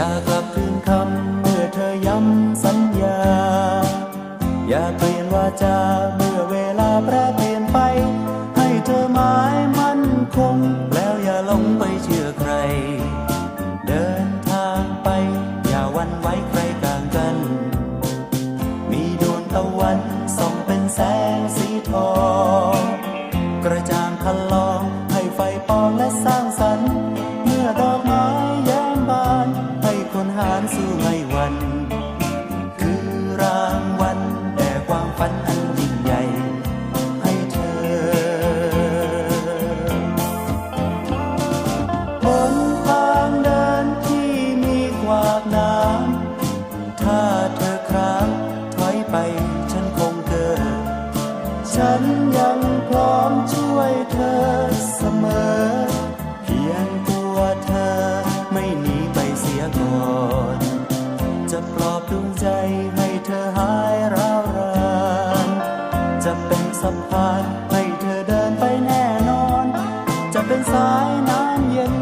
อย่ากลับคืนคำเมื่อเธอย้ำสัญญา อย่าเปลี่ยนวาจาเมื่อเวลาแปรเปลี่ยนไป ให้เธอหมายมั่นคง แล้วอย่าหลงไปเชื่อใคร เดินทางไป อย่าวันไว้ใครกลางกัน มีดวงตะวันส่องเป็นแสงสีทอง หารสู้ไม่วัน คือรางวัลแด่ความฝันอันยิ่งใหญ่ให้เธอบนทางเดินที่มีขวากน้ำถ้าเธอครางถอยไปฉันคงเกิด ฉันยังพร้อมช่วยเธอ จะปลอบดวงใจให้เธอหายร้าวรานจะเป็นสะพานให้เธอเดินไปแน่นอน จะเป็นสายน้ำเย็น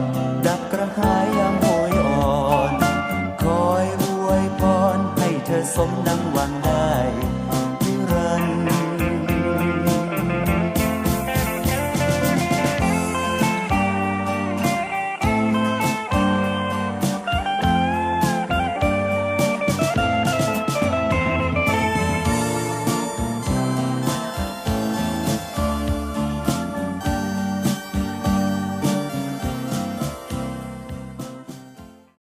ดับกระหายยามโหยอ่อน คอยอวยพรให้เธอสมดังหวัง